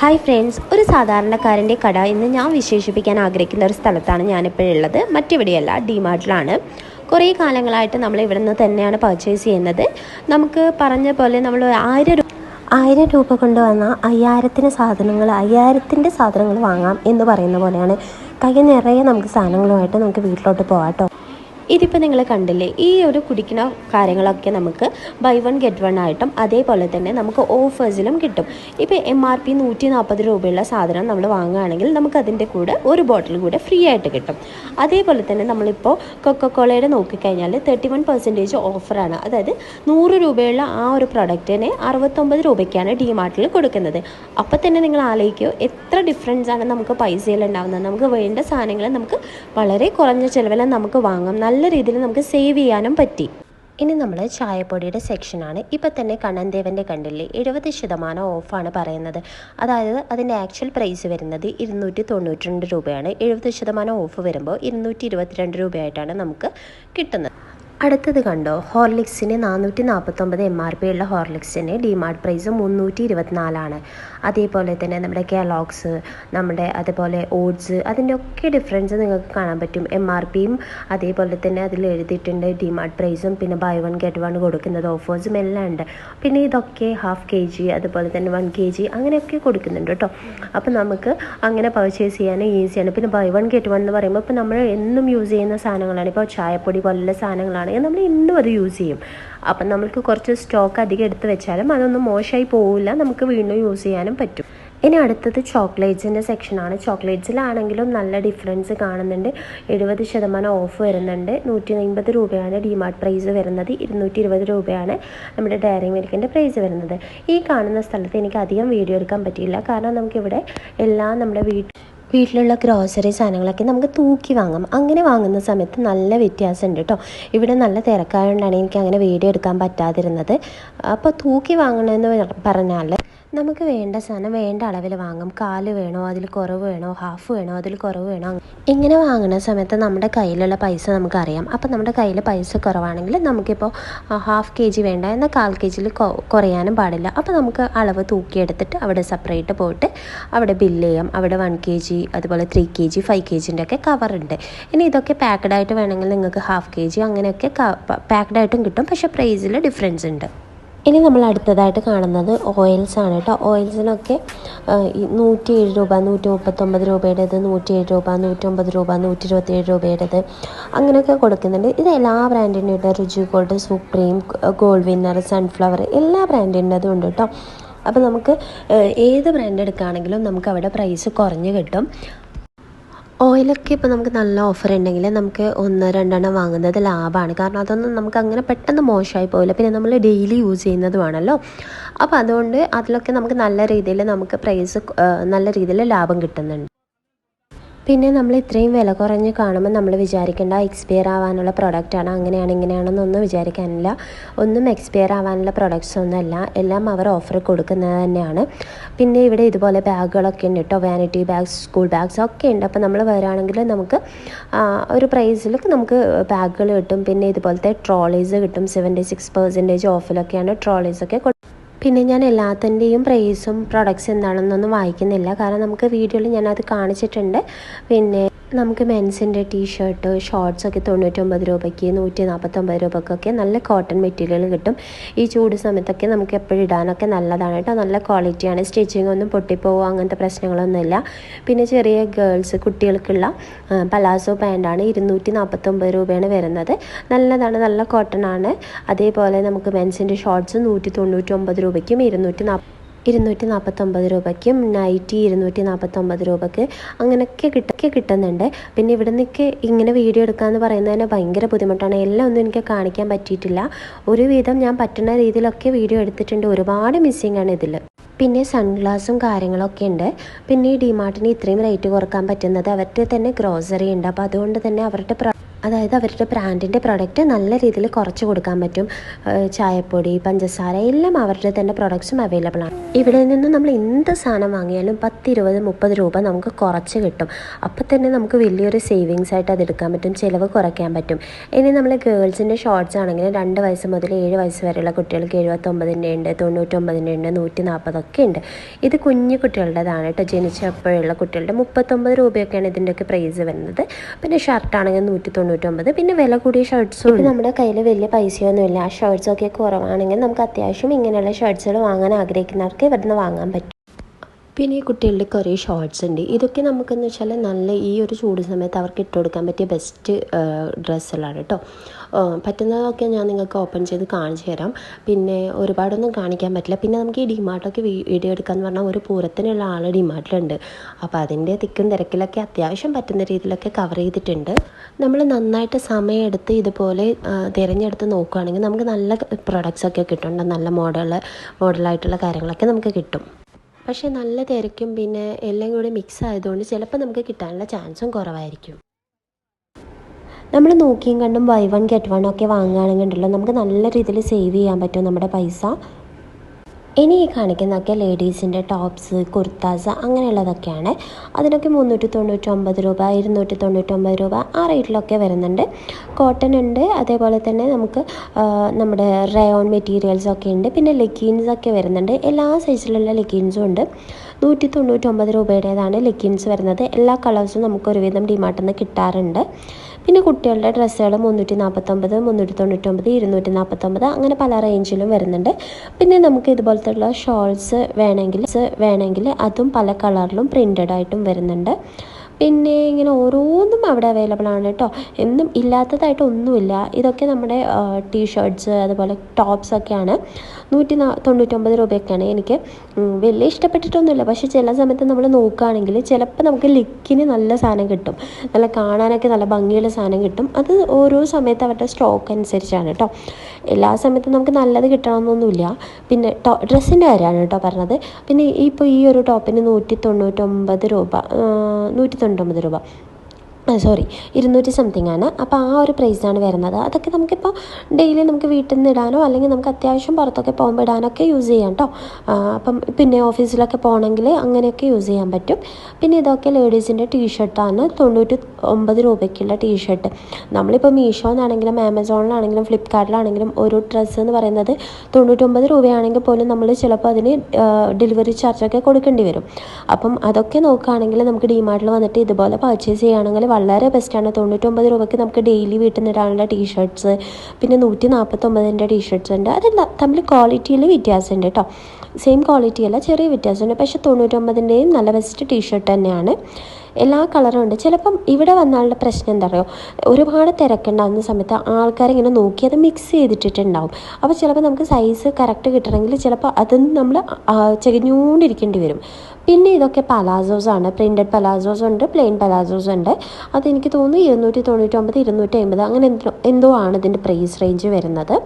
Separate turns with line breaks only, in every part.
Hi friends ഒരു സാധാരണക്കാരന്റെ കട എന്ന് ഞാൻ വിശേഷിപ്പിക്കാൻ ആഗ്രഹിക്കുന്ന ഒരു സ്ഥലത്താണ് ഞാനിപ്പോഴുള്ളത് മറ്റെവിടെയല്ല ഡിമാർട്ടിലാണ്. കുറേ കാലങ്ങളായിട്ട് നമ്മൾ ഇവിടെ നിന്ന് തന്നെയാണ് പർച്ചേസ് ചെയ്യുന്നത്. നമുക്ക് പറഞ്ഞ പോലെ നമ്മൾ ആയിരം ആയിരം രൂപ കൊണ്ട് വന്നാൽ അയ്യായിരത്തിന് സാധനങ്ങൾ അയ്യായിരത്തിന്റെ സാധനങ്ങൾ വാങ്ങാം എന്ന് പറയുന്ന പോലെയാണ്. കൈ നിറയെ നമുക്ക് സാധനങ്ങളുമായിട്ട് നമുക്ക് വീട്ടിലോട്ട് പോകാം കേട്ടോ. ഇതിപ്പോൾ നിങ്ങൾ കണ്ടില്ലേ ഈ ഒരു കുടിക്കുന്ന കാര്യങ്ങളൊക്കെ നമുക്ക് ബൈ വൺ ഗെറ്റ് വൺ ആയിട്ടും അതേപോലെ തന്നെ നമുക്ക് ഓഫേഴ്സിലും കിട്ടും. ഇപ്പോൾ എം ആർ പി നൂറ്റി നാൽപ്പത് രൂപയുള്ള സാധനം നമ്മൾ വാങ്ങുകയാണെങ്കിൽ നമുക്ക് അതിന്റെ കൂടെ ഒരു ബോട്ടിൽ കൂടെ ഫ്രീ ആയിട്ട് കിട്ടും. അതേപോലെ തന്നെ നമ്മളിപ്പോൾ കൊക്കക്കോളയുടെ നോക്കിക്കഴിഞ്ഞാൽ തേർട്ടി വൺ പെർസെന്റേജ് ഓഫറാണ് അതായത് നൂറ് രൂപയുള്ള ആ ഒരു പ്രൊഡക്റ്റിനെ അറുപത്തൊമ്പത് രൂപയ്ക്കാണ് ഡി മാർട്ടിൽ കൊടുക്കുന്നത്. അപ്പോൾ തന്നെ നിങ്ങൾ ആലോചിക്കുമോ എത്ര ഡിഫറൻസ് ആണ് നമുക്ക് പൈസയിൽ ഉണ്ടാകുന്നത് നമുക്ക് വേണ്ട സാധനങ്ങൾ നമുക്ക് വളരെ കുറഞ്ഞ ചിലവിൽ നമുക്ക് വാങ്ങാം. നല്ല രീതിയിൽ നമുക്ക് സേവ് ചെയ്യാനും പറ്റി. ഇനി നമ്മൾ ചായപ്പൊടിയുടെ സെക്ഷനാണ് ഇപ്പം തന്നെ കണ്ണൻ കണ്ണൻദേവന്റെ കണ്ടില്ലേ? എഴുപത് ശതമാനം ഓഫാണ് പറയുന്നത്. അതായത് അതിന്റെ ആക്ച്വൽ പ്രൈസ് വരുന്നത് ഇരുന്നൂറ്റി തൊണ്ണൂറ്റി രണ്ട് രൂപയാണ്. എഴുപത് ശതമാനം ഓഫ് വരുമ്പോൾ ഇരുന്നൂറ്റി ഇരുപത്തിരണ്ട് രൂപയായിട്ടാണ് നമുക്ക് കിട്ടുന്നത്. അടുത്തത് കണ്ടോ? ഹോർലിക്സിന് നാനൂറ്റി നാൽപ്പത്തൊമ്പത് എം ആർ പി ഉള്ള ഹോർലിക്സിന് ഡിമാർട്ട് പ്രൈസ് മുന്നൂറ്റി ഇരുപത്തിനാലാണ് അതേപോലെ തന്നെ നമ്മുടെ കാലോക്സ് നമ്മുടെ അതേപോലെ ഓട്സ് അതിന്റെ ഒക്കെ ഡിഫറൻസ് നിങ്ങൾക്ക് കാണാൻ പറ്റും. എം ആർ പിയും അതേപോലെ തന്നെ അതിൽ എഴുതിയിട്ടുണ്ട് ഡിമാർട്ട് പ്രൈസും പിന്നെ ബൈ വൺ ഗെറ്റ് വൺ കൊടുക്കുന്നത് ഓഫേഴ്സും എല്ലാം ഉണ്ട്. പിന്നെ ഇതൊക്കെ ഹാഫ് കെ ജി അതുപോലെ തന്നെ വൺ കെ ജി അങ്ങനെയൊക്കെ കൊടുക്കുന്നുണ്ട് കേട്ടോ. അപ്പോൾ നമുക്ക് അങ്ങനെ പർച്ചേസ് ചെയ്യാനും ഈസിയാണ് പിന്നെ ബൈ വൺ ഗെറ്റ് വൺ എന്ന് പറയുമ്പോൾ ഇപ്പോൾ നമ്മൾ എന്നും യൂസ് ചെയ്യുന്ന സാധനങ്ങളാണ്. ഇപ്പോൾ ചായപ്പൊടി പോലുള്ള സാധനങ്ങളാണെങ്കിൽ നമ്മൾ ഇന്നും അത് യൂസ് ചെയ്യും. അപ്പം നമുക്ക് കുറച്ച് സ്റ്റോക്ക് അധികം എടുത്ത് വെച്ചാലും അതൊന്നും മോശമായി പോവില്ല. നമുക്ക് വീണ്ടും യൂസ് ചെയ്യാനും പറ്റും. ഇനി അടുത്തത് ചോക്ലേറ്റ്സിന്റെ സെക്ഷനാണ് ചോക്ലേറ്റ്സിലാണെങ്കിലും നല്ല ഡിഫറൻസ് കാണുന്നുണ്ട്. എഴുപത് ശതമാനം ഓഫ് വരുന്നുണ്ട്. നൂറ്റി അമ്പത് രൂപയാണ് ഡിമാർട്ട് പ്രൈസ് വരുന്നത്. ഇരുന്നൂറ്റി ഇരുപത് രൂപയാണ് നമ്മുടെ ഡയറി മിൽക്കിന്റെ പ്രൈസ് വരുന്നത്. ഈ കാണുന്ന സ്ഥലത്ത് എനിക്ക് അധികം വീഡിയോ എടുക്കാൻ പറ്റിയില്ല. കാരണം നമുക്കിവിടെ എല്ലാം നമ്മുടെ വീട്ടിൽ വീട്ടിലുള്ള ഗ്രോസറി സാധനങ്ങളൊക്കെ നമുക്ക് തൂക്കി വാങ്ങാം. അങ്ങനെ വാങ്ങുന്ന സമയത്ത് നല്ല വ്യത്യാസമുണ്ട് കേട്ടോ ഇവിടെ നല്ല തിരക്കായതുകൊണ്ടാണ് എനിക്ക് അങ്ങനെ വീഡിയോ എടുക്കാൻ പറ്റാതിരുന്നത്. അപ്പോൾ തൂക്കി വാങ്ങണമെന്ന് പറഞ്ഞാൽ നമുക്ക് വേണ്ട സാധനം വേണ്ട അളവിൽ വാങ്ങാം. കാൽ വേണോ അതിൽ കുറവ് വേണോ ഹാഫ് വേണോ അതിൽ കുറവ് വേണോ ഇങ്ങനെ വാങ്ങുന്ന സമയത്ത് നമ്മുടെ കയ്യിലുള്ള പൈസ നമുക്കറിയാം. അപ്പം നമ്മുടെ കയ്യിൽ പൈസ കുറവാണെങ്കിൽ നമുക്കിപ്പോൾ ഹാഫ് കെ ജി വേണ്ട എന്നാൽ കാൽ കെ ജിയിൽ കുറയാനും പാടില്ല. അപ്പോൾ നമുക്ക് അളവ് തൂക്കിയെടുത്തിട്ട് അവിടെ സെപ്പറേറ്റ് പോയിട്ട് അവിടെ ബില്ല് ചെയ്യാം. അവിടെ വൺ കെ ജി അതുപോലെ three K G five K ജിന്റെ ഒക്കെ കവറുണ്ട് ഇനി ഇതൊക്കെ പാക്ക്ഡ് ആയിട്ട് വേണമെങ്കിൽ നിങ്ങൾക്ക് ഹാഫ് കെ ജി അങ്ങനെയൊക്കെ പാക്ക്ഡ് ആയിട്ടും കിട്ടും. പക്ഷേ പ്രൈസിൽ ഡിഫറൻസ് ഉണ്ട്. ഇനി നമ്മൾ അടുത്തതായിട്ട് കാണുന്നത് ഓയിൽസ് ആണ് കേട്ടോ. ഓയിൽസിനൊക്കെ നൂറ്റി ഏഴ് രൂപ നൂറ്റി മുപ്പത്തൊമ്പത് രൂപയുടേത് നൂറ്റി ഏഴ് രൂപ നൂറ്റൊമ്പത് രൂപ നൂറ്റി ഇരുപത്തിയേഴ് രൂപയുടേത് അങ്ങനെയൊക്കെ കൊടുക്കുന്നുണ്ട്. ഇത് എല്ലാ ബ്രാൻഡിന്റെ ഉണ്ട് Ruchi gold supreme gold winner sunflower എല്ലാ ബ്രാൻഡിന്റെതും ഉണ്ട് കേട്ടോ. അപ്പോൾ നമുക്ക് ഏത് ബ്രാൻഡ് എടുക്കുകയാണെങ്കിലും നമുക്ക് അവിടെ പ്രൈസ് കുറഞ്ഞ് കിട്ടും. ഓയിലൊക്കെ ഇപ്പോൾ നമുക്ക് നല്ല ഓഫർ ഉണ്ടെങ്കിൽ നമുക്ക് ഒന്ന് രണ്ടെണ്ണം വാങ്ങുന്നത് ലാഭമാണ്. കാരണം അതൊന്നും നമുക്ക് അങ്ങനെ പെട്ടെന്ന് മോശമായി പോകില്ല പിന്നെ നമ്മൾ ഡെയിലി യൂസ് ചെയ്യുന്നതുമാണല്ലോ അപ്പോൾ അതുകൊണ്ട് അതിലൊക്കെ നമുക്ക് നല്ല രീതിയിൽ നമുക്ക് പ്രൈസ് നല്ല രീതിയിൽ ലാഭം കിട്ടുന്നുണ്ട്. പിന്നെ നമ്മൾ ഇത്രയും വില കുറഞ്ഞ് കാണുമ്പോൾ നമ്മൾ വിചാരിക്കേണ്ട എക്സ്പയർ ആവാനുള്ള പ്രൊഡക്റ്റാണ് അങ്ങനെയാണ് ഇങ്ങനെയാണെന്നൊന്നും വിചാരിക്കാനില്ല. ഒന്നും എക്സ്പയർ ആവാനുള്ള പ്രൊഡക്ട്സ് ഒന്നുമല്ല എല്ലാം അവർ ഓഫർ കൊടുക്കുന്നത് തന്നെയാണ്. പിന്നെ ഇവിടെ ഇതുപോലെ ബാഗുകളൊക്കെ ഉണ്ട് കേട്ടോ വാനിറ്റി ബാഗ്സ് സ്കൂൾ ബാഗ്സ് ഒക്കെ ഉണ്ട്. അപ്പോൾ നമ്മൾ വരാണെങ്കിൽ നമുക്ക് ഒരു പ്രൈസിലൊക്കെ നമുക്ക് ബാഗുകൾ കിട്ടും. പിന്നെ ഇതുപോലത്തെ ട്രോളീസ് കിട്ടും. സെവന്റി സിക്സ് പെർസെന്റേജ് ഓഫിലൊക്കെയാണ് ട്രോളീസൊക്കെ പിന്നെ ഞാൻ എല്ലാത്തിന്റെയും പ്രൈസും പ്രൊഡക്ട്സ് എന്താണെന്നൊന്നും വായിക്കുന്നില്ല. കാരണം നമുക്ക് വീഡിയോയിൽ ഞാനത് കാണിച്ചിട്ടുണ്ട്. പിന്നെ നമുക്ക് മെൻസിന്റെ ടീഷർട്ട് ഷോർട്സൊക്കെ തൊണ്ണൂറ്റൊമ്പത് രൂപയ്ക്ക് നൂറ്റി നാൽപ്പത്തൊമ്പത് രൂപക്കൊക്കെ നല്ല കോട്ടൺ മെറ്റീരിയൽ കിട്ടും. ഈ ചൂട് സമയത്തൊക്കെ നമുക്ക് എപ്പോഴും ഇടാനൊക്കെ നല്ലതാണ് കേട്ടോ. നല്ല ക്വാളിറ്റിയാണ് സ്റ്റിച്ചിങ് ഒന്നും പൊട്ടിപ്പോവോ അങ്ങനത്തെ പ്രശ്നങ്ങളൊന്നുമില്ല. പിന്നെ ചെറിയ ഗേൾസ് കുട്ടികൾക്കുള്ള പലാസോ പാന്റാണ് ഇരുന്നൂറ്റി നാൽപ്പത്തൊമ്പത് രൂപയാണ് വരുന്നത്. നല്ലതാണ് നല്ല കോട്ടൺ ആണ്. അതേപോലെ നമുക്ക് മെൻസിന്റെ ഷോർട്സ് നൂറ്റി തൊണ്ണൂറ്റൊമ്പത് രൂപയ്ക്കും ഇരുന്നൂറ്റി നാൽപ്പ ഇരുന്നൂറ്റി നാൽപ്പത്തൊമ്പത് രൂപയ്ക്കും നൈറ്റി ഇരുന്നൂറ്റി നാൽപ്പത്തൊമ്പത് രൂപയ്ക്ക് അങ്ങനെയൊക്കെ കിട്ടൊക്കെ കിട്ടുന്നുണ്ട്. പിന്നെ ഇവിടെ നിന്നൊക്കെ ഇങ്ങനെ വീഡിയോ എടുക്കാമെന്ന് തന്നെ ഭയങ്കര ബുദ്ധിമുട്ടാണ്. എല്ലാം ഒന്നും എനിക്ക് കാണിക്കാൻ പറ്റിയിട്ടില്ല. ഒരുവിധം ഞാൻ പറ്റുന്ന രീതിയിലൊക്കെ വീഡിയോ എടുത്തിട്ടുണ്ട്. ഒരുപാട് മിസ്സിങ് ആണ് ഇതിൽ പിന്നെ സൺഗ്ലാസും കാര്യങ്ങളൊക്കെ ഉണ്ട്. പിന്നെ ഈ ഡിമാർട്ടിന് ഇത്രയും റേറ്റ് കുറയ്ക്കാൻ പറ്റുന്നത് അവരുടെ തന്നെ ഗ്രോസറി ഉണ്ട്. അപ്പോൾ അതുകൊണ്ട് തന്നെ അവരുടെ അതായത് അവരുടെ ബ്രാൻഡിന്റെ പ്രൊഡക്റ്റ് നല്ല രീതിയിൽ കുറച്ച് കൊടുക്കാൻ പറ്റും. ചായപ്പൊടി പഞ്ചസാര എല്ലാം അവരുടെ തന്നെ പ്രൊഡക്ട്സും അവൈലബിൾ ആണ്. ഇവിടെ നിന്ന് നമ്മൾ എന്ത് സാധനം വാങ്ങിയാലും പത്ത് ഇരുപത് മുപ്പത് രൂപ നമുക്ക് കുറച്ച് കിട്ടും. അപ്പോൾ തന്നെ നമുക്ക് വലിയൊരു സേവിങ്സ് ആയിട്ട് അത് എടുക്കാൻ പറ്റും. ചിലവ് കുറയ്ക്കാൻ പറ്റും. ഇനി നമ്മൾ ഗേൾസിന്റെ ഷോർട്സ് ആണെങ്കിൽ രണ്ട് വയസ്സ് മുതൽ ഏഴ് വയസ്സ് വരെയുള്ള കുട്ടികൾക്ക് എഴുപത്തൊമ്പതിന്റെ ഉണ്ട് തൊണ്ണൂറ്റൊമ്പതിന്റെ ഉണ്ട് നൂറ്റി നാൽപ്പതൊക്കെ ഉണ്ട്. ഇത് കുഞ്ഞു കുട്ടികളുടേതാണ് കേട്ടോ ജനിച്ചപ്പോഴുള്ള കുട്ടികളുടെ മുപ്പത്തൊമ്പത് രൂപയൊക്കെയാണ് ഇതിന്റെയൊക്കെ പ്രൈസ് വരുന്നത്. പിന്നെ ഷർട്ടാണെങ്കിൽ നൂറ്റി തൊണ്ണൂറ്റൊമ്പത് പിന്നെ വില കൂടിയ ഷർട്ട്സും ഉണ്ട്. നമ്മുടെ കയ്യിൽ വലിയ പൈസയൊന്നുമില്ല. ആ ഷർട്ട്സൊക്കെ കുറവാണെങ്കിൽ നമുക്ക് അത്യാവശ്യം ഇങ്ങനെയുള്ള ഷർട്ട്സുകൾ വാങ്ങാൻ ആഗ്രഹിക്കുന്നവർക്ക് ഇവിടുന്ന് വാങ്ങാൻ പറ്റും. പിന്നെ ഈ കുട്ടികളുടെ കുറേ ഷോർട്സ് ഉണ്ട്. ഇതൊക്കെ നമുക്കെന്ന് വെച്ചാൽ നല്ല ഈ ഒരു ചൂട് സമയത്ത് അവർക്ക് ഇട്ട് കൊടുക്കാൻ പറ്റിയ ബെസ്റ്റ് ഡ്രസ്സുകളാണ് കേട്ടോ പറ്റുന്നതൊക്കെ ഞാൻ നിങ്ങൾക്ക് ഓപ്പൺ ചെയ്ത് കാണിച്ചു തരാം. പിന്നെ ഒരുപാടൊന്നും കാണിക്കാൻ പറ്റില്ല. പിന്നെ നമുക്ക് ഈ ഡിമാർട്ടൊക്കെ വീഡിയോ എടുക്കാന്ന് പറഞ്ഞാൽ ഒരു പൂരത്തിനുള്ള ആൾ ഡിമാർട്ടിലുണ്ട് അപ്പോൾ അതിന്റെ തിക്കും തിരക്കിലൊക്കെ അത്യാവശ്യം പറ്റുന്ന രീതിയിലൊക്കെ കവർ ചെയ്തിട്ടുണ്ട്. നമ്മൾ നന്നായിട്ട് സമയമെടുത്ത് ഇതുപോലെ തിരഞ്ഞെടുത്ത് നോക്കുകയാണെങ്കിൽ നമുക്ക് നല്ല പ്രൊഡക്ട്സൊക്കെ കിട്ടും നല്ല മോഡൽ മോഡലായിട്ടുള്ള കാര്യങ്ങളൊക്കെ നമുക്ക് കിട്ടും. പക്ഷേ നല്ല തിരക്കും പിന്നെ എല്ലാം കൂടി മിക്സ് ആയതുകൊണ്ട് ചിലപ്പോൾ നമുക്ക് കിട്ടാനുള്ള ചാൻസും കുറവായിരിക്കും. നമ്മൾ നോക്കിയും കണ്ടും ബൈ വൺ ഗെറ്റ് വൺ ഒക്കെ വാങ്ങുകയാണെങ്കിൽ ഉണ്ടല്ലോ നമുക്ക് നല്ല രീതിയിൽ സേവ് ചെയ്യാൻ പറ്റും നമ്മുടെ പൈസ. ഇനി ഈ കാണിക്കുന്നതൊക്കെ ലേഡീസിന്റെ ടോപ്സ് കുർത്താസ് അങ്ങനെയുള്ളതൊക്കെയാണ്. അതിനൊക്കെ മുന്നൂറ്റി തൊണ്ണൂറ്റൊമ്പത് രൂപ ഇരുന്നൂറ്റി തൊണ്ണൂറ്റൊമ്പത് രൂപ ആ റേറ്റിലൊക്കെ വരുന്നുണ്ട്. കോട്ടൺ ഉണ്ട്. അതേപോലെ തന്നെ നമുക്ക് നമ്മുടെ റയോൺ മെറ്റീരിയൽസ് ഒക്കെ ഉണ്ട്. പിന്നെ ലെഗിൻസ് ഒക്കെ വരുന്നുണ്ട്. എല്ലാ സൈസിലുള്ള ലെഗിൻസും ഉണ്ട്. നൂറ്റി തൊണ്ണൂറ്റൊമ്പത് രൂപയുടേതാണ് ലെഗിൻസ് വരുന്നത്. എല്ലാ കളേഴ്സും നമുക്ക് ഒരുവിധം ഡിമാർട്ടിൽ നിന്ന് കിട്ടാറുണ്ട്. പിന്നെ കുട്ടികളുടെ ഡ്രസ്സുകൾ മുന്നൂറ്റി നാൽപ്പത്തൊമ്പത് മുന്നൂറ്റി തൊണ്ണൂറ്റൊമ്പത് ഇരുന്നൂറ്റി നാൽപ്പത്തൊമ്പത് അങ്ങനെ പല റേഞ്ചിലും വരുന്നുണ്ട്. പിന്നെ നമുക്ക് ഇതുപോലത്തുള്ള ഷോൾസ് വേണമെങ്കിൽ വേണമെങ്കിൽ അതും പല കളറിലും പ്രിന്റഡ് ആയിട്ടും വരുന്നുണ്ട്. പിന്നെ ഇങ്ങനെ ഓരോന്നും അവിടെ അവൈലബിൾ ആണ് കേട്ടോ എന്നും ഇല്ലാത്തതായിട്ട് ഒന്നുമില്ല. ഇതൊക്കെ നമ്മുടെ ടീ ഷർട്ട്സ് അതുപോലെ ടോപ്സ് ഒക്കെയാണ്. നൂറ്റി തൊണ്ണൂറ്റൊമ്പത് രൂപയൊക്കെയാണ് എനിക്ക്. വലിയ ഇഷ്ടപ്പെട്ടിട്ടൊന്നുമില്ല. പക്ഷേ ചില സമയത്ത് നമ്മൾ നോക്കുകയാണെങ്കിൽ ചിലപ്പോൾ നമുക്ക് ലിക്കിന് നല്ല സാധനം കിട്ടും. നല്ല കാണാനൊക്കെ നല്ല ഭംഗിയുള്ള സാധനം കിട്ടും. അത് ഓരോ സമയത്ത് അവരുടെ സ്റ്റോക്ക് അനുസരിച്ചാണ് കേട്ടോ എല്ലാ സമയത്തും നമുക്ക് നല്ലത് കിട്ടണമെന്നൊന്നുമില്ല. പിന്നെ ടോ ഡ്രസ്സിന്റെ കാര്യമാണ് കേട്ടോ പറഞ്ഞത്. പിന്നെ ഇപ്പോൾ ഈ ഒരു ടോപ്പിന് നൂറ്റി തൊണ്ണൂറ്റൊമ്പത് രൂപ നൂറ്റി തൊണ്ണൂറ്റൊമ്പത് രൂപ. സോറി ഇരുന്നൂറ്റി സംതിങ് ആണ്. അപ്പോൾ ആ ഒരു പ്രൈസാണ് വരുന്നത്. അതൊക്കെ നമുക്കിപ്പോൾ ഡെയിലി നമുക്ക് വീട്ടിൽ നിന്ന് ഇടാനോ അല്ലെങ്കിൽ നമുക്ക് അത്യാവശ്യം പുറത്തൊക്കെ പോകുമ്പോൾ ഇടാനൊക്കെ യൂസ് ചെയ്യാം കേട്ടോ അപ്പം പിന്നെ ഓഫീസിലൊക്കെ പോകണമെങ്കിൽ അങ്ങനെയൊക്കെ യൂസ് ചെയ്യാൻ പറ്റും. പിന്നെ ഇതൊക്കെ ലേഡീസിന്റെ ടീഷർട്ടാണ് തൊണ്ണൂറ്റി ഒമ്പത് രൂപയ്ക്കുള്ള ടീഷർട്ട് നമ്മളിപ്പോൾ മീഷോന്നാണെങ്കിലും ആമസോണിലാണെങ്കിലും ഫ്ലിപ്കാർട്ടിലാണെങ്കിലും ഒരു ഡ്രസ്സ് എന്ന് പറയുന്നത് തൊണ്ണൂറ്റൊമ്പത് രൂപയാണെങ്കിൽ പോലും നമ്മൾ ചിലപ്പോൾ അതിന് ഡെലിവറി ചാർജൊക്കെ കൊടുക്കേണ്ടി വരും. അപ്പം അതൊക്കെ നോക്കുകയാണെങ്കിൽ നമുക്ക് ഡിമാർട്ടിൽ വന്നിട്ട് ഇതുപോലെ പർച്ചേസ് ചെയ്യുകയാണെങ്കിൽ വളരെ ബെസ്റ്റാണ് തൊണ്ണൂറ്റൊമ്പത് രൂപയ്ക്ക് നമുക്ക് ഡെയിലി വീട്ടിൽ നിന്ന് ഇടാനുള്ള ടീഷർട്ട്സ് പിന്നെ നൂറ്റി നാൽപ്പത്തൊമ്പതിന്റെ ടീഷർട്ട്സ് ഉണ്ട്. അതെല്ലാം തമ്മിൽ ക്വാളിറ്റിയിൽ വ്യത്യാസമുണ്ട് കേട്ടോ സെയിം ക്വാളിറ്റി അല്ല ചെറിയ വ്യത്യാസമുണ്ട്. പക്ഷേ തൊണ്ണൂറ്റൊമ്പതിന്റെയും നല്ല ബെസ്റ്റ് ടീഷർട്ട് തന്നെയാണ്. എല്ലാ കളറും ഉണ്ട്. ചിലപ്പം ഇവിടെ വന്നാളുടെ പ്രശ്നം എന്താ പറയുക ഒരുപാട് തിരക്കുണ്ടാകുന്ന സമയത്ത് ആൾക്കാരിങ്ങനെ നോക്കി അത് മിക്സ് ചെയ്തിട്ടിട്ടുണ്ടാവും. അപ്പോൾ ചിലപ്പോൾ നമുക്ക് സൈസ് കറക്റ്റ് കിട്ടണമെങ്കിൽ ചിലപ്പോൾ അതൊന്നും നമ്മൾ ചെകഞ്ഞുകൊണ്ടിരിക്കേണ്ടി വരും. പിന്നെ ഇതൊക്കെ പലാസോസ് ആണ്. പ്രിന്റഡ് പലാസോസ് ഉണ്ട് പ്ലെയിൻ പലാസോസ് ഉണ്ട്. അതെനിക്ക് തോന്നുന്നു ഇരുന്നൂറ്റി തൊണ്ണൂറ്റൊമ്പത് ഇരുന്നൂറ്റി അമ്പത് അങ്ങനെ എന്തോ എന്തോ ആണ് ഇതിന്റെ പ്രൈസ് റേഞ്ച് വരുന്നത്.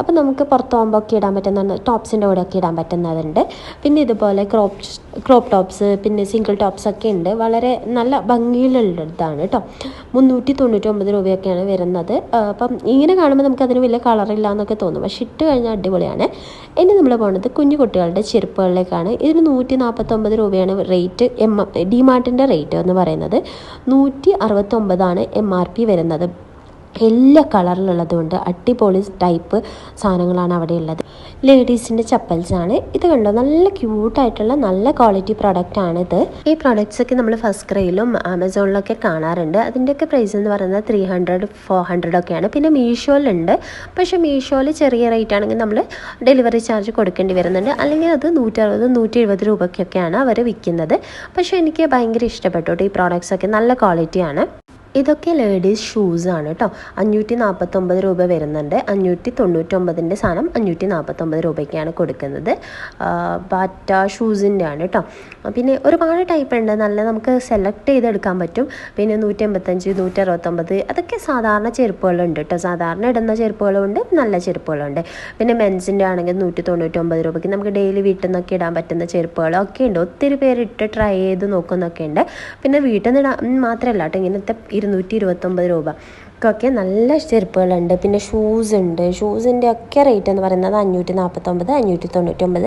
അപ്പോൾ നമുക്ക് പുറത്ത് പോകുമ്പോൾ ഒക്കെ ഇടാൻ പറ്റുന്ന ടോപ്സിന്റെ കൂടെ ഒക്കെ ഇടാൻ പറ്റുന്നതുണ്ട്. പിന്നെ ഇതുപോലെ ക്രോപ്പ് ക്രോപ്പ് ടോപ്സ് പിന്നെ സിംഗിൾ ടോപ്സ് ഒക്കെ ഉണ്ട്. വളരെ നല്ല ഭംഗിയിലുള്ളതാണ് കേട്ടോ മുന്നൂറ്റി തൊണ്ണൂറ്റി ഒമ്പത് രൂപയൊക്കെയാണ് വരുന്നത്. അപ്പം ഇങ്ങനെ കാണുമ്പോൾ നമുക്ക് അതിന് വലിയ കളറില്ല എന്നൊക്കെ തോന്നും. പക്ഷെ ഇട്ട് കഴിഞ്ഞാൽ അടിപൊളിയാണ്. ഇനി നമ്മൾ പോകുന്നത് കുഞ്ഞു കുട്ടികളുടെ ചെരുപ്പുകളിലേക്കാണ്. ഇതിന് നൂറ്റി നാൽപ്പത്തൊമ്പത് രൂപയാണ് റേറ്റ് എം ഡിമാർട്ടിന്റെ റേറ്റ് എന്ന് പറയുന്നത്. നൂറ്റി അറുപത്തൊമ്പതാണ് എം ആർ പി വരുന്നത്. എല്ലാ കളറിലുള്ളതുകൊണ്ട് അടിപൊളി ടൈപ്പ് സാധനങ്ങളാണ് അവിടെ ഉള്ളത് ലേഡീസിന്റെ ചപ്പൽസാണ്. ഇത് കണ്ടോ? നല്ല ക്യൂട്ടായിട്ടുള്ള നല്ല ക്വാളിറ്റി പ്രോഡക്റ്റ് ആണ് ഇത്. ഈ പ്രൊഡക്ട്സൊക്കെ നമ്മൾ ഫസ്റ്റ് ക്രൈയിലും ആമസോണിലൊക്കെ കാണാറുണ്ട്. അതിന്റെയൊക്കെ പ്രൈസ് എന്ന് പറയുന്നത് ത്രീ ഹൺഡ്രഡ് ഫോർ ഹൺഡ്രഡ് ഒക്കെയാണ്. പിന്നെ മീഷോയിലുണ്ട്. പക്ഷേ മീഷോയിൽ ചെറിയ റേറ്റ് ആണെങ്കിൽ നമ്മൾ ഡെലിവറി ചാർജ് കൊടുക്കേണ്ടി വരുന്നുണ്ട്. അല്ലെങ്കിൽ അത് നൂറ്ററുപത് നൂറ്റി എഴുപത് രൂപയ്ക്കൊക്കെയാണ് അവർ വിൽക്കുന്നത്. പക്ഷേ എനിക്ക് ഭയങ്കര ഇഷ്ടപ്പെട്ടു ഈ പ്രോഡക്റ്റ്സൊക്കെ നല്ല ക്വാളിറ്റിയാണ് ഇതൊക്കെ ലേഡീസ് ഷൂസ് ആണ് കേട്ടോ അഞ്ഞൂറ്റി നാൽപ്പത്തൊമ്പത് രൂപ വരുന്നുണ്ട്. അഞ്ഞൂറ്റി തൊണ്ണൂറ്റൊമ്പതിന്റെ സാധനം അഞ്ഞൂറ്റി നാൽപ്പത്തൊമ്പത് രൂപയ്ക്കാണ് കൊടുക്കുന്നത്. ബാറ്റ ഷൂസിന്റെ ആണ് കേട്ടോ പിന്നെ ഒരുപാട് ടൈപ്പ് ഉണ്ട്. നല്ല നമുക്ക് സെലക്ട് ചെയ്തെടുക്കാൻ പറ്റും. പിന്നെ നൂറ്റി എൺപത്തഞ്ച് നൂറ്റി അറുപത്തൊമ്പത് അതൊക്കെ സാധാരണ ചെരുപ്പുകളുണ്ട് കേട്ടോ സാധാരണ ഇടുന്ന ചെരുപ്പുകളുണ്ട് നല്ല ചെരുപ്പുകളുണ്ട്. പിന്നെ മെൻസിന്റെ ആണെങ്കിൽ നൂറ്റി തൊണ്ണൂറ്റൊമ്പത് രൂപയ്ക്ക് നമുക്ക് ഡെയിലി വീട്ടിൽ നിന്നൊക്കെ ഇടാൻ പറ്റുന്ന ചെരുപ്പുകളൊക്കെ ഉണ്ട്. ഒത്തിരി പേര് ഇട്ട് ട്രൈ ചെയ്ത് നോക്കുന്നൊക്കെ ഉണ്ട്. പിന്നെ വീട്ടിൽ നിന്ന് ഇടാൻ മാത്രമല്ല കേട്ടോ ഇങ്ങനത്തെ ഇരുന്നൂറ്റി ഇരുപത്തൊമ്പത് രൂപ. ഒക്കെ നല്ല ചെരുപ്പുകളുണ്ട്. പിന്നെ ഷൂസ് ഉണ്ട്. ഷൂസിന്റെ ഒക്കെ റേറ്റ് എന്ന് പറയുന്നത് അഞ്ഞൂറ്റി നാൽപ്പത്തൊമ്പത് അഞ്ഞൂറ്റി തൊണ്ണൂറ്റൊമ്പത്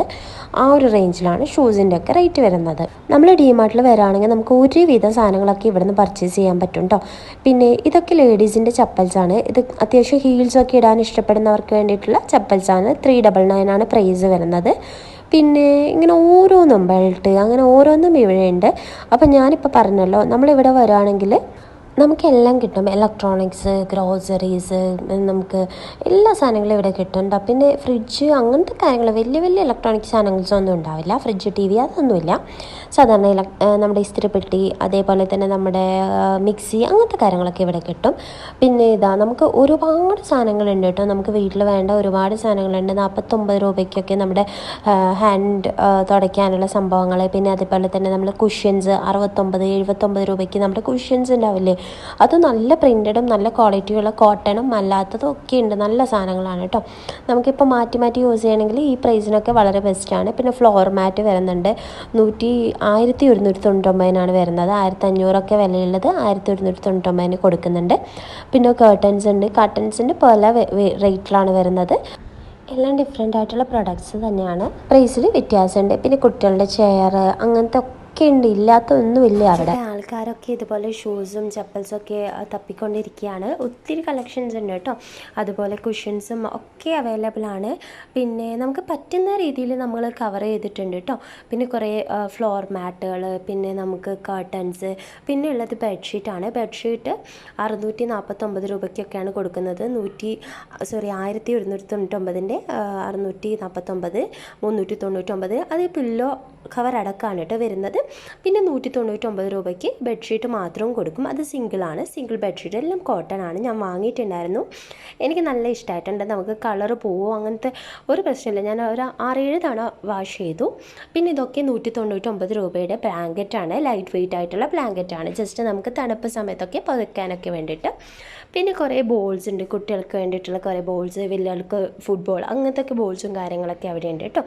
ആ ഒരു റേഞ്ചിലാണ് ഷൂസിന്റെ ഒക്കെ റേറ്റ് വരുന്നത്. നമ്മൾ ഡിമാർട്ടിൽ വരാണെങ്കിൽ നമുക്ക് ഒരുവിധം സാധനങ്ങളൊക്കെ ഇവിടുന്ന് പർച്ചേസ് ചെയ്യാൻ പറ്റും കേട്ടോ പിന്നെ ഇതൊക്കെ ലേഡീസിന്റെ ചപ്പൽസാണ്. ഇത് അത്യാവശ്യം ഹീൽസൊക്കെ ഇടാൻ ഇഷ്ടപ്പെടുന്നവർക്ക് വേണ്ടിയിട്ടുള്ള ചപ്പൽസാണ്. ത്രീ ഡബിൾ നയൻ ആണ് പ്രൈസ് വരുന്നത്. പിന്നെ ഇങ്ങനെ ഓരോന്നും ബെൽറ്റ് അങ്ങനെ ഓരോന്നും ഇവിടെയുണ്ട്. അപ്പം ഞാനിപ്പോൾ പറഞ്ഞല്ലോ നമ്മളിവിടെ വരികയാണെങ്കിൽ നമുക്കെല്ലാം കിട്ടും. ഇലക്ട്രോണിക്സ് ഗ്രോസറീസ് നമുക്ക് എല്ലാ സാധനങ്ങളും ഇവിടെ കിട്ടും. ട്ടോ. പിന്നെ ഫ്രിഡ്ജ് അങ്ങനത്തെ കാര്യങ്ങൾ വലിയ വലിയ ഇലക്ട്രോണിക് സാധനങ്ങൾസൊന്നും ഉണ്ടാവില്ല. ഫ്രിഡ്ജ് ടി വി അതൊന്നുമില്ല. സാധാരണ ഇല നമ്മുടെ ഇസ്തിരിപ്പെട്ടി അതേപോലെ തന്നെ നമ്മുടെ മിക്സി അങ്ങനത്തെ കാര്യങ്ങളൊക്കെ ഇവിടെ കിട്ടും. പിന്നെ ഇതാ നമുക്ക് ഒരുപാട് സാധനങ്ങളുണ്ട് കേട്ടോ. നമുക്ക് വീട്ടിൽ വേണ്ട ഒരുപാട് സാധനങ്ങളുണ്ട്. നാൽപ്പത്തൊമ്പത് രൂപയ്ക്കൊക്കെ നമ്മുടെ ഹാൻഡ് തുടയ്ക്കാനുള്ള സംഭവങ്ങൾ പിന്നെ അതേപോലെ തന്നെ നമ്മൾ കുഷ്യൻസ് അറുപത്തൊമ്പത് എഴുപത്തൊമ്പത് രൂപയ്ക്ക് നമ്മുടെ കുഷ്യൻസ് ഉണ്ടാവില്ലേ? അത് നല്ല പ്രിന്റഡും നല്ല ക്വാളിറ്റിയുള്ള കോട്ടണും അല്ലാത്തതും ഒക്കെ ഉണ്ട്. നല്ല സാധനങ്ങളാണ് കേട്ടോ നമുക്കിപ്പോൾ മാറ്റി മാറ്റി യൂസ് ചെയ്യണമെങ്കിൽ ഈ പ്രൈസിനൊക്കെ വളരെ ബെസ്റ്റാണ് പിന്നെ ഫ്ലോർ മാറ്റ് വരുന്നുണ്ട്. നൂറ്റി ആയിരത്തി ഒരുന്നൂറ്റി തൊണ്ണൂറ്റൊമ്പതിനാണ് വരുന്നത്. ആയിരത്തി അഞ്ഞൂറൊക്കെ വിലയുള്ളത് ആയിരത്തി ഒരുന്നൂറ്റി തൊണ്ണൂറ്റൊമ്പതിന് കൊടുക്കുന്നുണ്ട്. പിന്നെ കേർട്ടൻസ് ഉണ്ട്. കർട്ടൻസിന്റെ പല റേറ്റിലാണ് വരുന്നത്. എല്ലാം ഡിഫറെന്റ് ആയിട്ടുള്ള പ്രൊഡക്ട്സ് തന്നെയാണ്. പ്രൈസിൽ വ്യത്യാസമുണ്ട്. പിന്നെ കുട്ടികളുടെ ചെയർ അങ്ങനത്തെ ഒക്കെ ഉണ്ട്. ഇല്ലാത്തൊന്നുമില്ല അവിടെ. ആൾക്കാരൊക്കെ ഇതുപോലെ ഷൂസും ചപ്പൽസും ഒക്കെ തപ്പിക്കൊണ്ടിരിക്കുകയാണ് ഒത്തിരി കളക്ഷൻസ് ഉണ്ട് കേട്ടോ. അതുപോലെ കുഷൻസും ഒക്കെ അവൈലബിൾ ആണ്. പിന്നെ നമുക്ക് പറ്റുന്ന രീതിയിൽ നമ്മൾ കവർ ചെയ്തിട്ടുണ്ട് കേട്ടോ. പിന്നെ കുറേ ഫ്ലോർ മാറ്റുകൾ പിന്നെ നമുക്ക് കർട്ടൻസ് പിന്നെ ഉള്ളത് ബെഡ്ഷീറ്റാണ് ബെഡ്ഷീറ്റ് അറുന്നൂറ്റി നാൽപ്പത്തൊമ്പത് രൂപയ്ക്കൊക്കെയാണ് കൊടുക്കുന്നത്. നൂറ്റി സോറി ആയിരത്തി ഒരുന്നൂറ്റി തൊണ്ണൂറ്റൊമ്പതിന്റെ അറുന്നൂറ്റി നാൽപ്പത്തൊമ്പത് മുന്നൂറ്റി തൊണ്ണൂറ്റൊമ്പത് അത് പില്ലോ കവർ അടക്കമാണ് കേട്ടോ വരുന്നത്. പിന്നെ നൂറ്റി തൊണ്ണൂറ്റൊമ്പത് രൂപയ്ക്ക് ബെഡ്ഷീറ്റ് മാത്രവും കൊടുക്കും. അത് സിംഗിളാണ് സിംഗിൾ ബെഡ്ഷീറ്റ് എല്ലാം കോട്ടൺ ആണ്. ഞാൻ വാങ്ങിയിട്ടുണ്ടായിരുന്നു. എനിക്ക് നല്ല ഇഷ്ടമായിട്ടുണ്ട്. നമുക്ക് കളർ പോവോ അങ്ങനത്തെ ഒരു പ്രശ്നമില്ല. ഞാൻ ഒരു ആറേഴ് തവണ വാഷ് ചെയ്തു. പിന്നെ ഇതൊക്കെ നൂറ്റി തൊണ്ണൂറ്റൊമ്പത് രൂപയുടെ ബ്ലാങ്കറ്റാണ് ലൈറ്റ് വെയിറ്റ് ആയിട്ടുള്ള ബ്ലാങ്കറ്റാണ് ജസ്റ്റ് നമുക്ക് തണുപ്പ് സമയത്തൊക്കെ പുതയ്ക്കാനൊക്കെ വേണ്ടിയിട്ട് പിന്നെ കുറേ ബോൾസ് ഉണ്ട് കുട്ടികൾക്ക് വേണ്ടിയിട്ടുള്ള കുറേ ബോൾസ് വലിയവർക്ക് ഫുട്ബോൾ അങ്ങനത്തെ ബോൾസും കാര്യങ്ങളൊക്കെ അവിടെ ഉണ്ട് കേട്ടോ.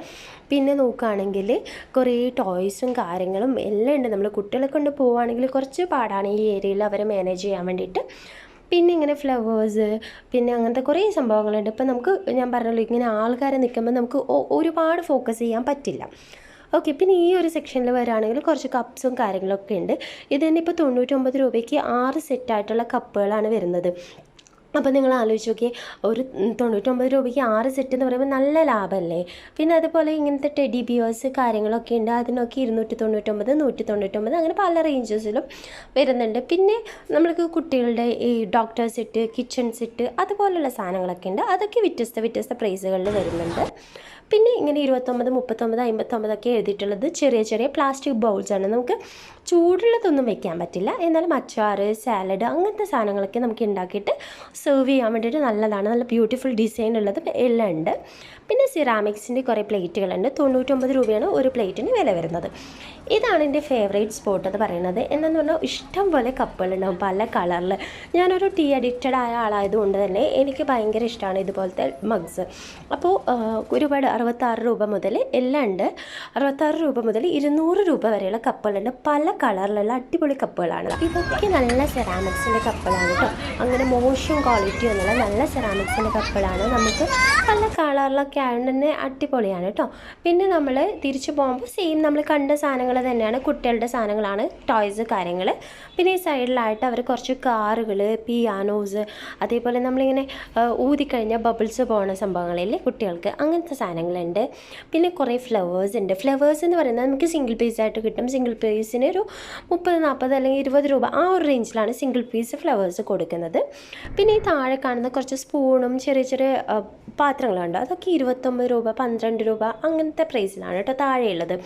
പിന്നെ നോക്കുകയാണെങ്കിൽ കുറേ ടോയ്സും കാര്യങ്ങളും എല്ലാം ഉണ്ട്. നമ്മൾ കുട്ടികളെ കൊണ്ട് പോവുകയാണെങ്കിൽ കുറച്ച് പാടാണ് ഈ ഏരിയയിൽ അവരെ മാനേജ് ചെയ്യാൻ വേണ്ടിയിട്ട്. പിന്നെ ഇങ്ങനെ ഫ്ലവേഴ്സ് പിന്നെ അങ്ങനത്തെ കുറേ സംഭവങ്ങളുണ്ട്. ഇപ്പം നമുക്ക് ഞാൻ പറഞ്ഞല്ലോ ഇങ്ങനെ ആൾക്കാരെ നിൽക്കുമ്പോൾ നമുക്ക് ഒരുപാട് ഫോക്കസ് ചെയ്യാൻ പറ്റില്ല. ഓക്കെ പിന്നെ ഈ ഒരു സെക്ഷനിൽ വരാണെങ്കിൽ കുറച്ച് കപ്സും കാര്യങ്ങളൊക്കെ ഉണ്ട്. ഇത് തന്നെ ഇപ്പോൾ തൊണ്ണൂറ്റൊമ്പത് രൂപയ്ക്ക് ആറ് സെറ്റായിട്ടുള്ള കപ്പുകളാണ് വരുന്നത്. അപ്പോൾ നിങ്ങൾ ആലോചിച്ച് നോക്കിയേ ഒരു തൊണ്ണൂറ്റൊമ്പത് രൂപയ്ക്ക് ആറ് സെറ്റ് എന്ന് പറയുമ്പോൾ നല്ല ലാഭമല്ലേ പിന്നെ അതുപോലെ ഇങ്ങനത്തെ ടെഡി ബിയേഴ്സ് കാര്യങ്ങളൊക്കെ ഉണ്ട്. അതിനൊക്കെ ഇരുന്നൂറ്റി തൊണ്ണൂറ്റൊമ്പത് നൂറ്റി തൊണ്ണൂറ്റൊമ്പത് അങ്ങനെ പല റേഞ്ചസിലും വരുന്നുണ്ട്. പിന്നെ നമ്മൾക്ക് കുട്ടികളുടെ ഈ ഡോക്ടർ സെറ്റ് കിച്ചൺ സെറ്റ് അതുപോലുള്ള സാധനങ്ങളൊക്കെ ഉണ്ട്. അതൊക്കെ വ്യത്യസ്ത വ്യത്യസ്ത പ്രൈസുകളിൽ വരുന്നുണ്ട്. പിന്നെ ഇങ്ങനെ ഇരുപത്തൊമ്പത് മുപ്പത്തൊമ്പത് അമ്പത്തൊമ്പതൊക്കെ എഴുതിയിട്ടുള്ളത് ചെറിയ ചെറിയ പ്ലാസ്റ്റിക് ബൗൾസാണ് നമുക്ക് ചൂടുള്ളതൊന്നും വെക്കാൻ പറ്റില്ല. എന്നാലും അച്ചാർ സാലഡ് അങ്ങനത്തെ സാധനങ്ങളൊക്കെ നമുക്ക് ഉണ്ടാക്കിയിട്ട് സെർവ് ചെയ്യാൻ വേണ്ടിയിട്ട് നല്ലതാണ്. നല്ല ബ്യൂട്ടിഫുൾ ഡിസൈൻ ഉള്ളത് എല്ലാം ഉണ്ട്. പിന്നെ സിറാമിക്സിന്റെ കുറേ പ്ലേറ്റുകളുണ്ട് തൊണ്ണൂറ്റൊമ്പത് രൂപയാണ് ഒരു പ്ലേറ്റിന് വില വരുന്നത്. ഇതാണ് എന്റെ ഫേവറേറ്റ് സ്പോട്ട് എന്ന് പറയുന്നത്. എന്നു പറഞ്ഞാൽ ഇഷ്ടം പോലെ കപ്പുകളുണ്ടാവും പല കളറിൽ ഞാനൊരു ടീ അഡിക്റ്റഡ് ആയ ആളായതുകൊണ്ട് തന്നെ എനിക്ക് ഭയങ്കര ഇഷ്ടമാണ് ഇതുപോലത്തെ മഗ്സ് അപ്പോൾ ഒരുപാട് അറുപത്താറ് രൂപ മുതൽ എല്ലാം ഉണ്ട്. അറുപത്താറ് രൂപ മുതൽ ഇരുന്നൂറ് രൂപ വരെയുള്ള കപ്പുകളുണ്ട് പല കളറിലുള്ള അടിപൊളി കപ്പുകളാണ് ഇതൊക്കെ നല്ല സെറാമിക്സിന്റെ കപ്പുകളാണ് കേട്ടോ അങ്ങനെ മോശം ക്വാളിറ്റി ഒന്നുമില്ല. നല്ല സെറാമിക്സിന്റെ കപ്പുകളാണ് നമുക്ക് പല കളറിലൊക്കെ ആയതുകൊണ്ട് തന്നെ അടിപൊളിയാണ് കേട്ടോ പിന്നെ നമ്മൾ തിരിച്ചു പോകുമ്പോൾ സെയിം നമ്മൾ കണ്ട സാധനങ്ങൾ തന്നെയാണ് കുട്ടികളുടെ സാധനങ്ങളാണ് ടോയ്സ് കാര്യങ്ങൾ. പിന്നെ ഈ സൈഡിലായിട്ട് അവർ കുറച്ച് കാറുകൾ പിയാനോസ് അതേപോലെ നമ്മളിങ്ങനെ ഊതിക്കഴിഞ്ഞാൽ ബബിൾസ് പോകുന്ന സംഭവങ്ങളില്ലേ കുട്ടികൾക്ക് അങ്ങനത്തെ സാധനങ്ങളുണ്ട്. പിന്നെ കുറേ ഫ്ലവേഴ്സ് ഉണ്ട്. ഫ്ലവേഴ്സ് എന്ന് പറയുന്നത് നമുക്ക് സിംഗിൾ പീസ് ആയിട്ട് കിട്ടും. സിംഗിൾ പീസിന് ഒരു മുപ്പത് നാൽപ്പത് അല്ലെങ്കിൽ ഇരുപത് രൂപ ആ ഒരു റേഞ്ചിലാണ് സിംഗിൾ പീസ് ഫ്ലവേഴ്സ് കൊടുക്കുന്നത്. പിന്നെ ഈ താഴെ കാണുന്ന കുറച്ച് സ്പൂണും ചെറിയ ചെറിയ പാത്രങ്ങളുണ്ട്. അതൊക്കെ ഇരുപത്തൊമ്പത് രൂപ പന്ത്രണ്ട് രൂപ അങ്ങനത്തെ പ്രൈസിലാണ് കേട്ടോ താഴെയുള്ളത്.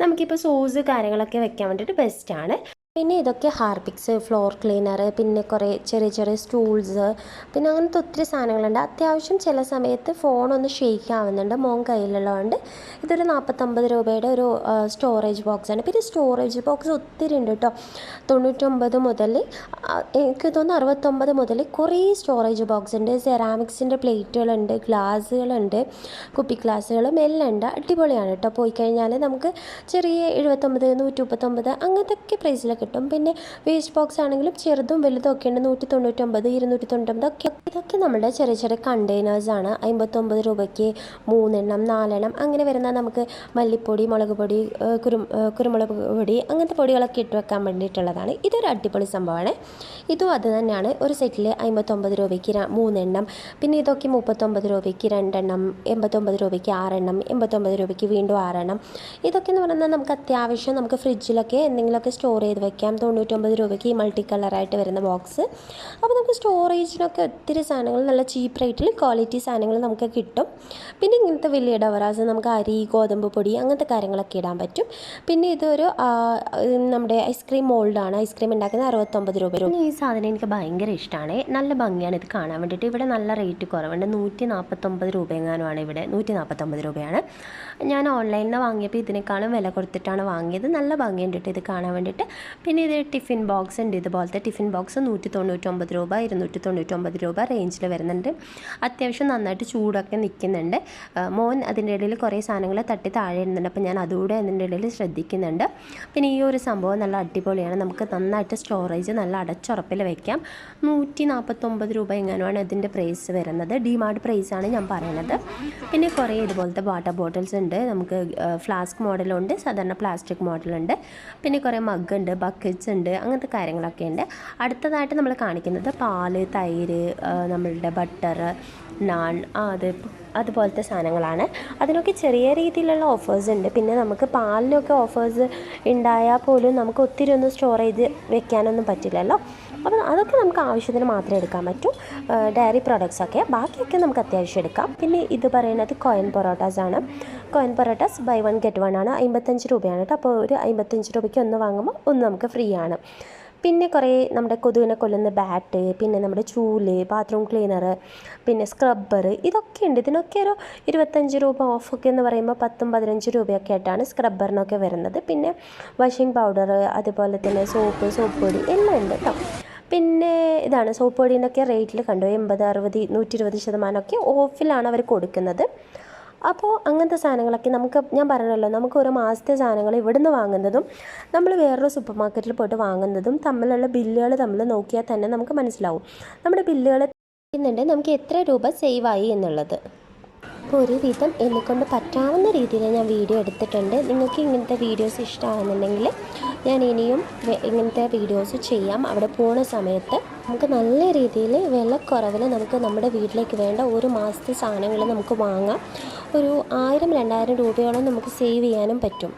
നമുക്കിപ്പോൾ സോസ് കാര്യങ്ങളൊക്കെ വെക്കാൻ വേണ്ടിയിട്ട് ബെസ്റ്റാണ് പിന്നെ ഇതൊക്കെ ഹാർപിക്സ് ഫ്ലോർ ക്ലീനർ പിന്നെ കുറേ ചെറിയ ചെറിയ സ്റ്റൂൾസ് പിന്നെ അങ്ങനത്തെ ഒത്തിരി സാധനങ്ങളുണ്ട്. അത്യാവശ്യം ചില സമയത്ത് ഫോണൊന്ന് ഷെയ്ക്ക് ആവുന്നുണ്ട്. മോൻ കയ്യിലുള്ളതുകൊണ്ട് ഇതൊരു നാൽപ്പത്തൊമ്പത് രൂപയുടെ ഒരു സ്റ്റോറേജ് ബോക്സാണ് പിന്നെ സ്റ്റോറേജ് ബോക്സ് ഒത്തിരി ഉണ്ട് കേട്ടോ തൊണ്ണൂറ്റൊമ്പത് മുതൽ എനിക്ക് തോന്നുന്നു അറുപത്തൊമ്പത് മുതൽ കുറേ സ്റ്റോറേജ് ബോക്സ് ഉണ്ട്. സെറാമിക്സിന്റെ പ്ലേറ്റുകളുണ്ട് ഗ്ലാസ്സുകളുണ്ട് കുപ്പി ഗ്ലാസ്സുകളും എല്ലാം ഉണ്ട്. അടിപൊളിയാണ് കേട്ടോ പോയി കഴിഞ്ഞാൽ നമുക്ക് ചെറിയ എഴുപത്തൊമ്പത് നൂറ്റി മുപ്പത്തൊമ്പത് അങ്ങനത്തെ ഒക്കെ പ്രൈസിലൊക്കെ കിട്ടും. പിന്നെ വേസ്റ്റ് ബോക്സ് ആണെങ്കിലും ചെറുതും വലുതും ഒക്കെ ഉണ്ട്. നൂറ്റി തൊണ്ണൂറ്റൊമ്പത് ഇരുന്നൂറ്റി തൊണ്ണൂറ്റൊമ്പത് ഒക്കെ. ഇതൊക്കെ നമ്മുടെ ചെറിയ ചെറിയ കണ്ടെയ്നേഴ്സാണ് അമ്പത്തൊമ്പത് രൂപയ്ക്ക് മൂന്നെണ്ണം നാലെണ്ണം അങ്ങനെ വരുന്ന നമുക്ക് മല്ലിപ്പൊടി മുളക് പൊടി കുരു കുരുമുളക് പൊടി അങ്ങനത്തെ പൊടികളൊക്കെ ഇട്ട് വെക്കാൻ വേണ്ടിയിട്ടുള്ളതാണ്. ഇതൊരു അടിപൊളി സംഭവമാണ്. ഇതും അത് തന്നെയാണ്. ഒരു സെറ്റിൽ അമ്പത്തൊമ്പത് രൂപയ്ക്ക് മൂന്നെണ്ണം. പിന്നെ ഇതൊക്കെ മുപ്പത്തൊമ്പത് രൂപയ്ക്ക് രണ്ടെണ്ണം എൺപത്തൊമ്പത് രൂപയ്ക്ക് ആറെണ്ണം എൺപത്തൊമ്പത് രൂപയ്ക്ക് വീണ്ടും ആറെണ്ണം. ഇതൊക്കെ എന്ന് പറഞ്ഞാൽ നമുക്ക് അത്യാവശ്യം നമുക്ക് ഫ്രിഡ്ജിലൊക്കെ എന്തെങ്കിലുമൊക്കെ സ്റ്റോർ ചെയ്ത് വെക്കാം. തൊണ്ണൂറ്റൊമ്പത് രൂപയ്ക്ക് ഈ മൾട്ടി കളറായിട്ട് വരുന്ന ബോക്സ് അപ്പോൾ നമുക്ക് സ്റ്റോറേജിനൊക്കെ ഒത്തിരി സാധനങ്ങൾ നല്ല ചീപ്പ് റേറ്റിൽ ക്വാളിറ്റി സാധനങ്ങൾ നമുക്ക് കിട്ടും. പിന്നെ ഇങ്ങനത്തെ വലിയ ഡവറാസ് നമുക്ക് അരി ഗോതമ്പ് പൊടി അങ്ങനത്തെ കാര്യങ്ങളൊക്കെ ഇടാൻ പറ്റും. പിന്നെ ഇതൊരു നമ്മുടെ ഐസ്ക്രീം മോൾഡാണ് ഐസ്ക്രീം ഉണ്ടാക്കുന്ന അറുപത്തൊമ്പത് രൂപ പിന്നെ ഈ സാധനം എനിക്ക് ഭയങ്കര ഇഷ്ടമാണ് നല്ല ഭംഗിയാണ് ഇത് കാണാൻ വേണ്ടിയിട്ട് ഇവിടെ നല്ല റേറ്റ് കുറവുണ്ട്. നൂറ്റി നാൽപ്പത്തൊമ്പത് രൂപ എങ്ങാനുമാണ് ഇവിടെ. നൂറ്റി നാൽപ്പത്തൊമ്പത് രൂപയാണ്. ഞാൻ ഓൺലൈനിൽ വാങ്ങിയപ്പോൾ ഇതിനേക്കാളും വില കൊടുത്തിട്ടാണ് വാങ്ങിയത്. നല്ല ഭംഗിയുണ്ട് ഇത് കാണാൻ വേണ്ടിയിട്ട് പിന്നെ ഇത് ടിഫിൻ ബോക്സ് ഉണ്ട്. ഇതുപോലത്തെ ടിഫിൻ ബോക്സ് നൂറ്റി തൊണ്ണൂറ്റൊമ്പത് രൂപ ഇരുന്നൂറ്റി തൊണ്ണൂറ്റൊമ്പത് രൂപ റേഞ്ചിൽ വരുന്നുണ്ട്. അത്യാവശ്യം നന്നായിട്ട് ചൂടൊക്കെ നിൽക്കുന്നുണ്ട് മോൻ അതിന്റെ ഇടയിൽ കുറേ സാധനങ്ങൾ തട്ടി താഴെ ഇടുന്നുണ്ട്. അപ്പോൾ ഞാൻ അതുകൂടെ അതിന്റെ ഇടയിൽ ശ്രദ്ധിക്കുന്നുണ്ട്. പിന്നെ ഈ ഒരു സംഭവം നല്ല അടിപൊളിയാണ്. നമുക്ക് നന്നായിട്ട് സ്റ്റോറേജ് നല്ല അടച്ചുറപ്പിൽ വയ്ക്കാം നൂറ്റി നാൽപ്പത്തൊമ്പത് രൂപ എങ്ങനെയാണ് ഇതിന്റെ പ്രൈസ് വരുന്നത്. ഡിമാർഡ് ആണ് ഞാൻ പറയുന്നത് പിന്നെ കുറേ ഇതുപോലത്തെ വാട്ടർ ബോട്ടിൽസ് ഉണ്ട്. നമുക്ക് ഫ്ലാസ്ക് മോഡലുണ്ട് സാധാരണ പ്ലാസ്റ്റിക് മോഡലുണ്ട് പിന്നെ കുറേ മഗ് ഉണ്ട്. ബക്കറ്റ്സ് ഉണ്ട് അങ്ങനത്തെ കാര്യങ്ങളൊക്കെ ഉണ്ട്. അടുത്തതായിട്ട് നമ്മൾ കാണിക്കുന്നത് പാൽ തൈര് നമ്മളുടെ ബട്ടർ നാൺ അത് അതുപോലത്തെ സാധനങ്ങളാണ്. അതിനൊക്കെ ചെറിയ രീതിയിലുള്ള ഓഫേഴ്സ് ഉണ്ട്. പിന്നെ നമുക്ക് പാലിനൊക്കെ ഓഫേഴ്സ് ഉണ്ടായാൽ പോലും നമുക്ക് ഒത്തിരി ഒന്നും സ്റ്റോർ ചെയ്ത് വെക്കാനൊന്നും പറ്റില്ലല്ലോ. അപ്പോൾ അതൊക്കെ നമുക്ക് ആവശ്യത്തിന് മാത്രമേ എടുക്കാൻ പറ്റൂ. ഡയറി പ്രോഡക്ട്സ് ഒക്കെ. ബാക്കിയൊക്കെ നമുക്ക് അത്യാവശ്യം എടുക്കാം. പിന്നെ ഇത് പറയുന്നത് കോയൻ പൊറോട്ടാസ് ആണ്. Coin parottas buy one get one ആണ്. അമ്പത്തഞ്ച് രൂപയാണ് കേട്ടോ. അപ്പോൾ ഒരു അമ്പത്തഞ്ച് രൂപയ്ക്ക് ഒന്ന് വാങ്ങുമ്പോൾ ഒന്ന് നമുക്ക് ഫ്രീ ആണ്. പിന്നെ കുറേ നമ്മുടെ കൊതുകിനെ കൊല്ലുന്ന ബാറ്റ് പിന്നെ നമ്മുടെ ചൂൽ ബാത്റൂം ക്ലീനർ പിന്നെ സ്ക്രബ്ബർ ഇതൊക്കെ ഉണ്ട്. ഇതിനൊക്കെ ഒരു ഇരുപത്തഞ്ച് രൂപ ഓഫൊക്കെ എന്ന് പറയുമ്പോൾ പത്തും പതിനഞ്ച് രൂപയൊക്കെ ആയിട്ടാണ് സ്ക്രബ്ബറിനൊക്കെ വരുന്നത്. പിന്നെ വാഷിംഗ് പൗഡർ അതുപോലെ തന്നെ സോപ്പ് സോപ്പ് പൊടി എല്ലാം ഉണ്ട് കേട്ടോ. പിന്നെ ഇതാണ് സോപ്പ് പൊടീന്റെയൊക്കെ റേറ്റിൽ കണ്ടു? എൺപത് അറുപത് നൂറ്റി ഇരുപത് ശതമാനമൊക്കെ ഓഫിലാണ് അവർ കൊടുക്കുന്നത്. അപ്പോൾ അങ്ങനത്തെ സാധനങ്ങളൊക്കെ നമുക്ക് ഞാൻ പറഞ്ഞല്ലോ നമുക്ക് ഒരു മാസത്തെ സാധനങ്ങൾ ഇവിടുന്ന് വാങ്ങുന്നതും നമ്മൾ വേറൊരു സൂപ്പർ മാർക്കറ്റിൽ പോയിട്ട് വാങ്ങുന്നതും തമ്മിലുള്ള ബില്ലുകൾ തമ്മിൽ നോക്കിയാൽ തന്നെ നമുക്ക് മനസ്സിലാവും. നമ്മുടെ ബില്ലുകൾ നമുക്ക് എത്ര രൂപ സേവ് ആയി എന്നുള്ളത്. അപ്പോൾ ഒരു വിധം എന്നെക്കൊണ്ട് പറ്റാവുന്ന രീതിയിൽ ഞാൻ വീഡിയോ എടുത്തിട്ടുണ്ട്. നിങ്ങൾക്ക് ഇങ്ങനത്തെ വീഡിയോസ് ഇഷ്ടമാണെന്നുണ്ടെങ്കിൽ ഞാൻ ഇനിയും ഇങ്ങനത്തെ വീഡിയോസ് ചെയ്യാം. അവിടെ പോണ സമയത്ത് നമുക്ക് നല്ല രീതിയിൽ വിലക്കുറവിൽ നമുക്ക് നമ്മുടെ വീട്ടിലേക്ക് വേണ്ട ഒരു മാസത്തെ സാധനങ്ങൾ നമുക്ക് വാങ്ങാം. ഒരു ആയിരം രണ്ടായിരം രൂപയോളം നമുക്ക് സേവ് ചെയ്യാനും പറ്റും.